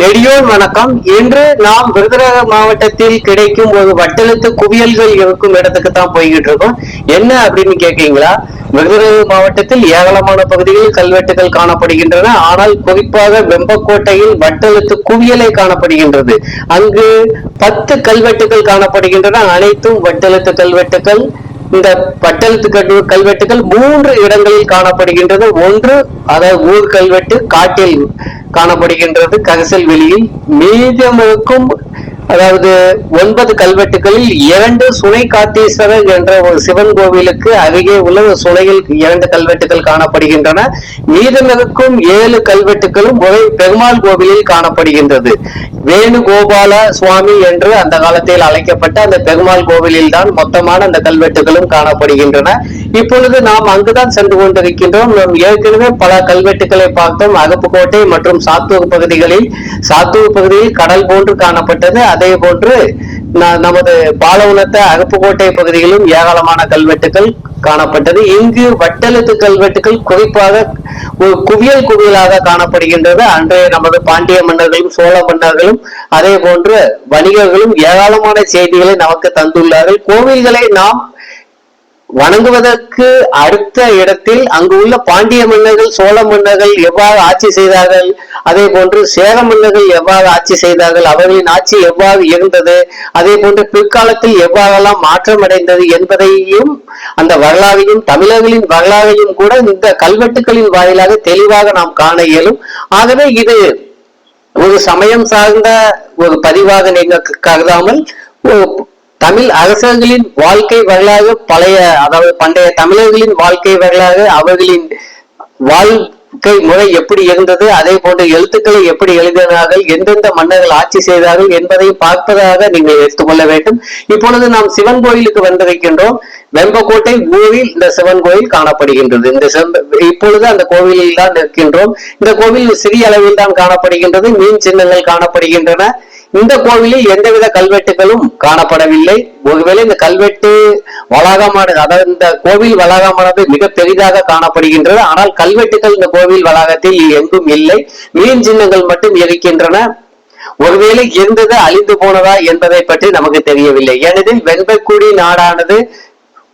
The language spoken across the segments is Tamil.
நெடியோர் வணக்கம். இன்று நாம் விருதுநகர் மாவட்டத்தில் கிடைக்கும் ஒரு வட்டெழுத்து குவியல்கள் இருக்கும் இடத்துக்கு தான் போய்கிட்டு இருக்கோம் என்ன அப்படின்னு கேட்கீங்களா விருதுநகர் மாவட்டத்தில் ஏராளமான பகுதிகளில் கல்வெட்டுகள் காணப்படுகின்றன. ஆனால் குறிப்பாக வெம்பக்கோட்டையில் வட்டெழுத்து குவியலை காணப்படுகின்றது. அங்கு பத்து கல்வெட்டுகள் காணப்படுகின்றன. அனைத்தும் வட்டெழுத்து கல்வெட்டுகள். இந்த பட்டெழுத்து கட்டு கல்வெட்டுகள் மூன்று இடங்களில் காணப்படுகின்றது. ஒன்று அதாவது ஊர் கல்வெட்டு காட்டில் காணப்படுகின்றது. கரிசல் வெளியில் மீதமுக்கும் அதாவது ஒன்பது கல்வெட்டுகளில் இரண்டு சுனை காத்தீஸ்வரர் என்ற ஒரு சிவன் கோவிலுக்கு அருகே உள்ள சுனையில் இரண்டு கல்வெட்டுகள் காணப்படுகின்றன. மீதமிருக்கும் ஏழு கல்வெட்டுகளும் ஒரே பெருமாள் கோவிலில் காணப்படுகின்றது. வேணுகோபால சுவாமி என்று அந்த காலத்தில் அழைக்கப்பட்ட அந்த பெருமாள் கோவிலில் தான் மொத்தமான அந்த கல்வெட்டுகளும் காணப்படுகின்றன. இப்பொழுது நாம் அங்குதான் சென்று கொண்டிருக்கின்றோம். நாம் ஏற்கனவே பல கல்வெட்டுகளை பார்த்தோம். அகப்புக்கோட்டை மற்றும் சாத்தூர் பகுதிகளில் சாத்தூர் பகுதியில் கடல் போன்று காணப்பட்டது. அதே போன்று நமது பாலவுனத்த அகப்புக்கோட்டை பகுதியிலும் ஏராளமான கல்வெட்டுகள் காணப்பட்டது. இங்கு வட்டெழுத்து கல்வெட்டுகள் குறிப்பாக குவியல் குவியலாக காணப்படுகின்றது. அன்றைய நமது பாண்டிய மன்னர்களும் சோழ மன்னர்களும் அதே போன்று வணிகர்களும் ஏராளமான செய்திகளை நமக்கு தந்துள்ளார்கள். கோவில்களை நாம் வணங்குவதற்கு அடுத்த இடத்தில் அங்கு உள்ள பாண்டிய மன்னர்கள் சோழ மன்னர்கள் எவ்வாறு ஆட்சி செய்தார்கள்? அதே போன்று சேர மன்னர்கள் எவ்வாறு ஆட்சி செய்தார்கள்? அவர்களின் ஆட்சி எவ்வாறு இருந்தது? அதே போன்று பிற்காலத்தில் எவ்வாறெல்லாம் மாற்றம் அடைந்தது என்பதையும் அந்த வரலாறையும் தமிழர்களின் வரலாறையும் கூட இந்த கல்வெட்டுகளின் வாயிலாக தெளிவாக நாம் காண இயலும். ஆகவே இது ஒரு சமயம் சார்ந்த ஒரு பதிவாக நீங்கள் கருதாமல் தமிழ் அரசர்களின் வாழ்க்கை வரலாறு பழைய அதாவது பண்டைய தமிழர்களின் வாழ்க்கை வரலாறு அவர்களின் வாழ்க்கை முறை எப்படி இருந்தது அதே போன்ற எழுத்துக்களை எப்படி எழுதினார்கள் எந்தெந்த மன்னர்கள் ஆட்சி செய்தார்கள் என்பதையும் பார்ப்பதாக நீங்கள் எடுத்துக்கொள்ள வேண்டும். இப்பொழுது நாம் சிவன் கோயிலுக்கு வந்திருக்கின்றோம். வெம்பக்கோட்டை ஊரில் இந்த சிவன் கோயில் காணப்படுகின்றது. இந்த இப்பொழுது அந்த கோவிலில் தான் நிற்கின்றோம். இந்த கோவில் சிறிய அளவில் தான் காணப்படுகின்றது. மீன் சின்னங்கள் காணப்படுகின்றன. இந்த கோவிலில் எந்தவித கல்வெட்டுகளும் காணப்படவில்லை. ஒருவேளை இந்த கல்வெட்டு வளாகமானது அதாவது இந்த கோவில் வளாகமானது மிக பெரிதாக காணப்படுகின்றது. ஆனால் கல்வெட்டுகள் இந்த கோவில் வளாகத்தில் எங்கும் இல்லை. மீன் சின்னங்கள் மட்டும் இருக்கின்றன. ஒருவேளை இருந்தது அழிந்து போனதா என்பதை பற்றி நமக்கு தெரியவில்லை. ஏனெனில் வெண்பக்குடி நாடானது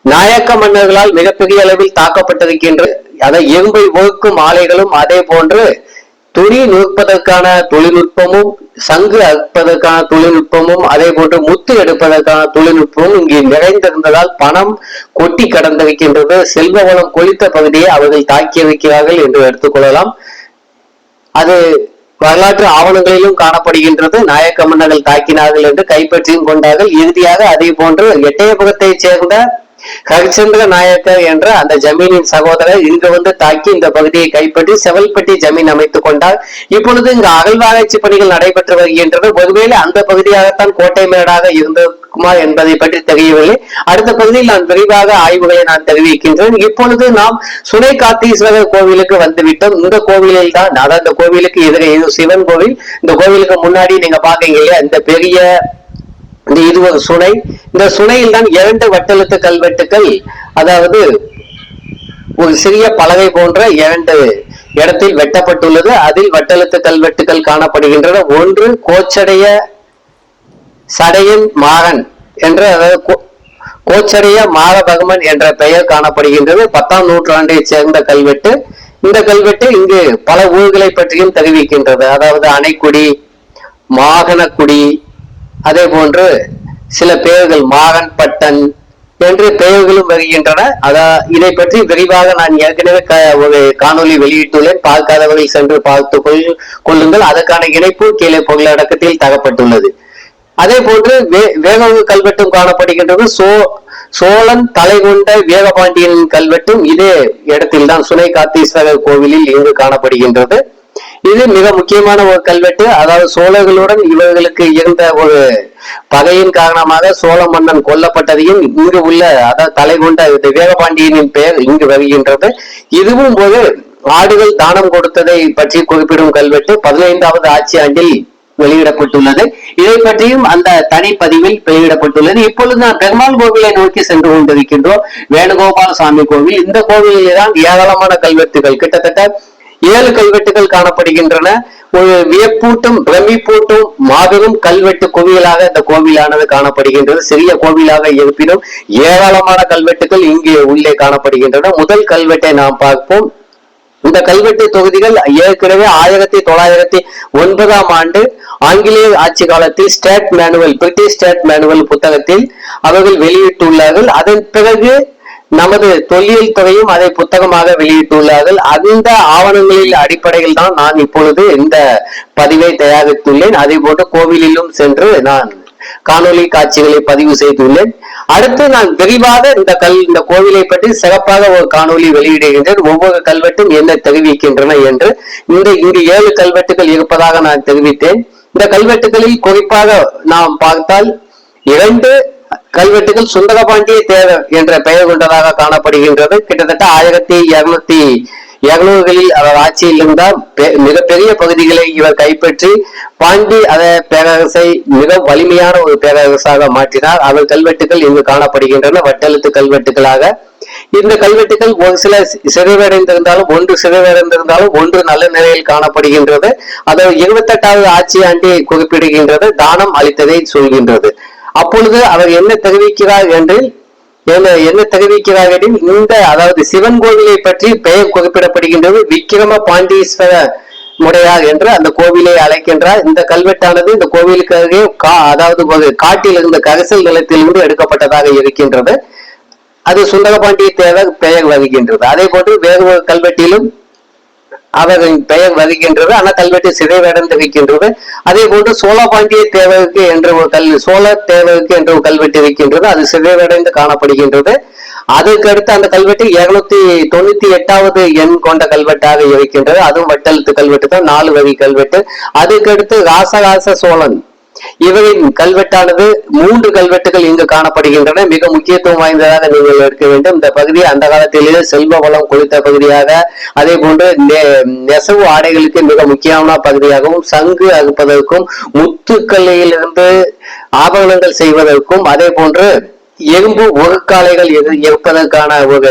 நாயக்க மன்னர்களால் மிகப்பெரிய அளவில் தாக்கப்பட்டிருக்கின்றது அதை எறும்பை ஒழுக்கும் ஆலைகளும் அதே போன்று துணி நுட்பதற்கான தொழில்நுட்பமும் சங்கு அறுப்பதற்கான தொழில்நுட்பமும் அதே போன்று முத்து எடுப்பதற்கான தொழில்நுட்பமும் இங்கே நிறைந்திருந்ததால் பணம் கொட்டி கடந்திருக்கின்றது செல்வ வளம் கொளித்த பகுதியை அவர்கள் தாக்கியிருக்கிறார்கள் என்று எடுத்துக்கொள்ளலாம் அது வரலாற்று ஆவணங்களிலும் காணப்படுகின்றது. நாயக்க மன்னர்கள் தாக்கினார்கள் என்று கைப்பற்றியும் கொண்டார்கள். இறுதியாக அதே போன்று எட்டயபுரத்தைச் சேர்ந்த ஹரிச்சந்திர நாயக்கர் என்ற அந்த ஜமீனின் சகோதரர் இங்கு வந்து தாக்கி இந்த பகுதியை கைப்பற்றி செவல்பட்டி ஜமீன் அமைத்துக் கொண்டார். இப்பொழுது இங்கு அகழ்வாராய்ச்சி பணிகள் நடைபெற்று வருகின்றது ஒருவேளை அந்த பகுதியாகத்தான் கோட்டை மேடாக இருந்திருக்குமா என்பதை பற்றி தெரியவில்லை. அடுத்த பகுதியில் நான் விரிவாக ஆய்வுகளை நான் தெரிவிக்கின்றேன். இப்பொழுது நாம் சுனை காத்தீஸ்வரர் கோவிலுக்கு வந்துவிட்டோம். இந்த கோவிலில் தான் அதாவது இந்த கோவிலுக்கு எதிரே இது சிவன் கோவில். இந்த கோவிலுக்கு முன்னாடி நீங்க பாக்கீங்க இல்லையா இந்த பெரிய இந்த இது ஒரு சுனை இந்த சுனையில் தான் இரண்டு வட்டெழுத்து கல்வெட்டுகள் அதாவது ஒரு சிறிய பலகை போன்ற இரண்டு இடத்தில் வெட்டப்பட்டுள்ளது. அதில் வட்டெழுத்து கல்வெட்டுகள் காணப்படுகின்றன. ஒன்று கோச்சடைய சடையன் மாறன் என்ற அதாவது கோ- கோச்சடைய மாரபகமன் என்ற பெயர் காணப்படுகின்றது. பத்தாம் நூற்றாண்டை சேர்ந்த கல்வெட்டு. இந்த கல்வெட்டு இங்கு பல ஊர்களை பற்றியும் தெரிவிக்கின்றது. அதாவது அணைக்குடி மாகனக்குடி அதே போன்று சில பெயர்கள் மாகன் பட்டன் என்று பெயர்களும் வருகின்றன. அதா இதை பற்றி விரிவாக நான் ஏற்கனவே க- ஒரு காணொளி வெளியிட்டுள்ளேன். பார்க்காதவர்கள் சென்று பார்த்து கொள்- கொள்ளுங்கள். அதற்கான இணைப்பு கீழே பொருளடக்கத்தில் தரப்பட்டுள்ளது அதே போன்று வே- வேகவு கல்வெட்டும் காணப்படுகின்றது. சோ சோழன் தலை கொண்ட வேகபாண்டியன் கல்வெட்டும் இதே இடத்தில்தான் சுனை காத்தீஸ்வரர் கோவிலில் இங்கு காணப்படுகின்றது. இது மிக முக்கியமான ஒரு கல்வெட்டு. அதாவது சோழர்களுடன் இவர்களுக்கு இருந்த ஒரு பகையின் காரணமாக சோழ மன்னன் கொல்லப்பட்டதையும் இங்கு உள்ள அதாவது தலை கொண்ட வேகபாண்டியனின் பெயர் இங்கு வருகின்றது. இதுவும் ஒரு ஆடுகள் தானம் கொடுத்ததை பற்றி குறிப்பிடும் கல்வெட்டு பதினைந்தாவது ஆட்சி ஆண்டில் வெளியிடப்பட்டுள்ளது. இதை பற்றியும் அந்த தனிப்பதிவில் வெளியிடப்பட்டுள்ளது. இப்பொழுது நான் பெருமாள் கோவிலை நோக்கி சென்று கொண்டிருக்கின்றோம். வேணுகோபால சுவாமி கோவில். இந்த கோவிலில் தான் ஏராளமான கல்வெட்டுகள். கிட்டத்தட்ட ஏழு கல்வெட்டுகள் காணப்படுகின்றன. ஒரு வியப்பூட்டும் பிரமிப்பூட்டும் மாபெரும் கல்வெட்டு கோவிலாக இந்த கோவிலானது காணப்படுகின்றது. சிறிய கோவிலாக இருப்பினும் ஏராளமான கல்வெட்டுகள் இங்கே உள்ளே காணப்படுகின்றன. முதல் கல்வெட்டை நாம் பார்ப்போம். இந்த கல்வெட்டு தொகுதிகள் ஏற்கனவே ஆயிரத்தி தொள்ளாயிரத்தி ஒன்பதாம் ஆண்டு ஆங்கிலேய ஆட்சி காலத்தில் state manual British state manual புத்தகத்தில் அவர்கள் வெளியிட்டுள்ளார்கள். அதன் பிறகு நமது தொல்லியல் துறையும் அதை புத்தகமாக வெளியிட்டுள்ளார்கள். அந்த ஆவணங்களில் அடிப்படையில் தான் நான் இப்பொழுது இந்த பதிவை தயாரித்துள்ளேன். அதே போன்று கோவிலிலும் சென்று நான் காணொளி காட்சிகளை பதிவு செய்துள்ளேன். அடுத்து நான் விரிவாக இந்த கல் இந்த கோவிலை பற்றி சிறப்பாக ஒரு காணொளி வெளியிடுகின்றேன். ஒவ்வொரு கல்வெட்டும் என்ன தெரிவிக்கின்றன என்று. இந்த இங்கு ஏழு கல்வெட்டுகள் இருப்பதாக நான் தெரிவித்தேன். இந்த கல்வெட்டுகளில் குறிப்பாக நாம் பார்த்தால் இரண்டு கல்வெட்டுகள் சுந்தரபாண்டிய தேவர் என்ற பெயர் கொண்டதாக காணப்படுகின்றது. கிட்டத்தட்ட ஆயிரத்தி இருநூத்தி இருநூறுகளில் அவர் ஆட்சியில் இருந்தால் மிகப்பெரிய பகுதிகளை இவர் கைப்பற்றி பாண்டி அத பேரரசை மிக வலிமையான ஒரு பேரரசாக மாற்றினார். அவர் கல்வெட்டுகள் இங்கு காணப்படுகின்றன. வட்டெழுத்து கல்வெட்டுகளாக. இந்த கல்வெட்டுகள் ஒரு சில சிறைவடைந்திருந்தாலும் ஒன்று சிறைவடைந்திருந்தாலும் ஒன்று நல்ல நிலையில் காணப்படுகின்றது. அதை இருபத்தெட்டாவது ஆட்சி ஆண்டியை குறிப்பிடுகின்றது. தானம் அளித்ததை சொல்கின்றது. அப்பொழுது அவர் என்ன தெரிவிக்கிறார் என்று என்ன என்ன தெரிவிக்கிறார் எனில் இந்த அதாவது சிவன் கோவிலை பற்றி பெயர் குறிப்பிடப்படுகின்றது விக்கிரம பாண்டீஸ்வர முறையார் என்று அந்த கோவிலை அழைக்கின்றார். இந்த கல்வெட்டானது இந்த கோவிலுக்காக கா அதாவது ஒரு காட்டில் இருந்த கரிசல் நிலத்திலிருந்து எடுக்கப்பட்டதாக இருக்கின்றது. அது சுந்தரபாண்டிய தேவர் பெயர் வருகின்றது அதே போன்று வேறு ஒரு கல்வெட்டிலும் அவரின் பெயர் வருகின்றது ஆனால் கல்வெட்டு சிதைவடைந்திருக்கின்றது அதே போன்று சோழபாண்டிய தேவருக்கு என்ற ஒரு கல் சோழ தேவருக்கு என்ற ஒரு கல்வெட்டு இருக்கின்றது அது சிதைவடைந்து காணப்படுகின்றது. அதற்கு அடுத்து அந்த கல்வெட்டு இருநூத்தி தொண்ணூத்தி எட்டாவது எண் கொண்ட கல்வெட்டாக இருக்கின்றது. அதுவும் வட்டெழுத்து கல்வெட்டு தான் நாலு வரி கல்வெட்டு. அதுக்கு அடுத்து ராசராச சோழன். இவரின் கல்வெட்டானது மூன்று கல்வெட்டுகள் இங்கு காணப்படுகின்றன. மிக முக்கியத்துவம் வாய்ந்ததாக நீங்கள் எடுக்க வேண்டும். இந்த பகுதி அந்த காலத்திலேயே செல்வ வளம் கொடுத்த பகுதியாக அதே போன்று நெசவு ஆடைகளுக்கு மிக முக்கியமான பகுதியாகவும் சங்கு அறுப்பதற்கும் முத்துக்கல்லையிலிருந்து ஆபரணங்கள் செய்வதற்கும் அதே போன்று எறும்பு ஒழுக்காலைகள் இருப்பதற்கான ஒரு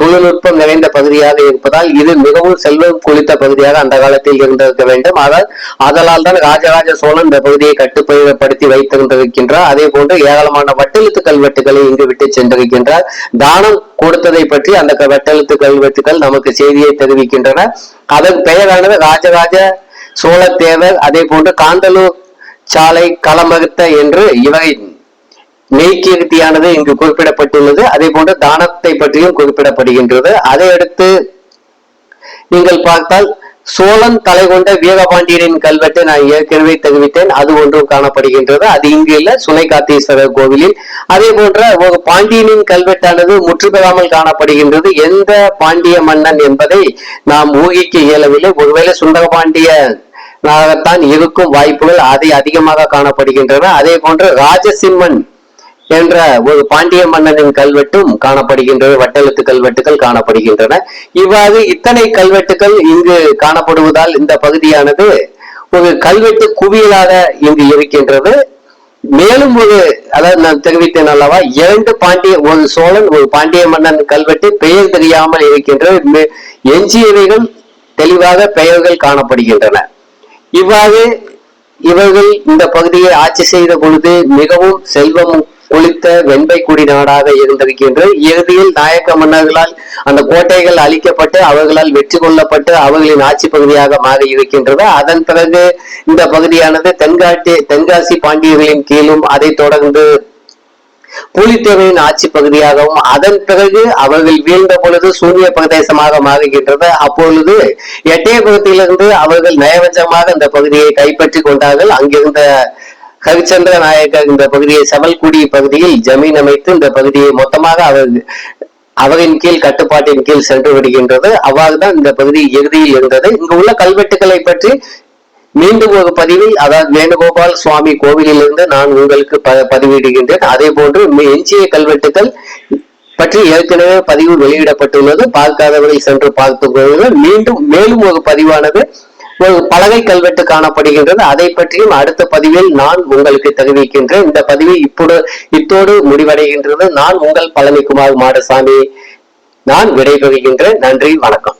தொழில்நுட்பம் நிறைந்த பகுதியாக இருப்பதால் இது மிகவும் செல்வம் குளித்த பகுதியாக அந்த காலத்தில் இருந்திருக்க வேண்டும். ஆனால் அதனால் தான் ராஜராஜ சோழன் இந்த பகுதியை கட்டுப்படுத்தி வைத்திருந்திருக்கின்றார். அதே போன்று ஏராளமான வட்டெழுத்து கல்வெட்டுகளை இங்கு விட்டு சென்றிருக்கின்றார். தானம் கொடுத்ததை பற்றி அந்த வட்டெழுத்து கல்வெட்டுகள் நமக்கு செய்தியை தெரிவிக்கின்றன. அதன் பெயரானது ராஜராஜ சோழத்தேவர். அதே போன்று காந்தலூர் சாலை களமறுத்த என்று இவை மெய்கீர்த்தியானது இங்கு குறிப்பிடப்பட்டுள்ளது. அதே போன்று தானத்தை பற்றியும் குறிப்பிடப்படுகின்றது. அதை அடுத்து நீங்கள் பார்த்தால் சோழன் தலை கொண்ட வீரபாண்டியனின் கல்வெட்டை நான் ஏற்கனவே தெரிவித்தேன். அது ஒன்றும் காணப்படுகின்றது. அது இங்கு இல்ல. சுனைகாத்தீஸ்வரர் கோவிலில். அதே போன்ற ஒரு பாண்டியனின் கல்வெட்டானது முற்றுபெறாமல் காணப்படுகின்றது. எந்த பாண்டிய மன்னன் என்பதை நாம் ஊகிக்க இயலவில்லை. ஒருவேளை சுந்தரபாண்டிய நாகத்தான் இருக்கும் வாய்ப்புகள் அதை அதிகமாக காணப்படுகின்றன. அதே போன்று ராஜசிம்மன் என்ற ஒரு பாண்டிய மன்னனின் கல்வெட்டும் காணப்படுகின்றது வட்டெழுத்து கல்வெட்டுகள் காணப்படுகின்றன. இவ்வாறு இத்தனை கல்வெட்டுகள் இங்கு காணப்படுவதால் இந்த பகுதியானது ஒரு கல்வெட்டு குவியலாக இங்கு இருக்கின்றது. மேலும் ஒரு அதாவது நான் தெரிவித்தேன் அல்லவா இரண்டு பாண்டிய ஒரு சோழன் ஒரு பாண்டிய மன்னன் கல்வெட்டு பெயர் தெரியாமல் இருக்கின்றது எஞ்சியவைகள் தெளிவாக பெயர்கள் காணப்படுகின்றன. இவ்வாறு இவர்கள் இந்த பகுதியை ஆட்சி செய்த பொழுது மிகவும் செல்வமும் குளித்த வெண்பை குடி நாடாக இருந்திருக்கின்றது இறுதியில் நாயக்க மன்னர்களால் அந்த கோட்டைகள் அழிக்கப்பட்டு அவர்களால் வெற்றி கொள்ளப்பட்டு அவர்களின் ஆட்சி பகுதியாக மாறி இருக்கின்றது அதன் பிறகு இந்த பகுதியானது தென்காட்டி தென்காசி பாண்டியர்களின் கீழும் அதைத் தொடர்ந்து புலித்தேவையின் ஆட்சி பகுதியாகவும் அதன் பிறகு அவர்கள் வீழ்ந்த பொழுது சூரிய பிரதேசமாக மாறுகின்றது. அப்பொழுது எட்டயபுரத்திலிருந்து அவர்கள் நயவஞ்சமாக இந்த பகுதியை கைப்பற்றி கொண்டார்கள். அங்கிருந்த ஹரிச்சந்திர நாயக்கர் இந்த பகுதியை செவல்குடி பகுதியில் ஜமீன் அமைத்து இந்த பகுதியை மொத்தமாக அவர் அவரின் கீழ் கட்டுப்பாட்டின் கீழ் சென்று விடுகின்றது. அவ்வாறுதான் இந்த பகுதி இறுதியில் இருந்தது. இங்கு உள்ள கல்வெட்டுகளை பற்றி மீண்டும் ஒரு பதிவில் அதாவது வேணுகோபால் சுவாமி கோவிலிலிருந்து நான் உங்களுக்கு பதிவிடுகின்றேன். அதே போன்று எஞ்சிய கல்வெட்டுகள் பற்றி ஏற்கனவே பதிவு வெளியிடப்பட்டுள்ளது. பார்க்காதவர்கள் சென்று பார்த்து மீண்டும் மேலும் ஒரு பதிவானது பலகை கல்வெட்டு காணப்படுகின்றது. அதை பற்றியும் அடுத்த பதிவில் நான் உங்களுக்கு தெரிவிக்கின்றேன். இந்த பதிவு இப்போது இத்தோடு முடிவடைகின்றது. நான் உங்கள் பழனிக்குமார் மாடசாமி. நான் விடைபெறுகின்றேன். நன்றி வணக்கம்.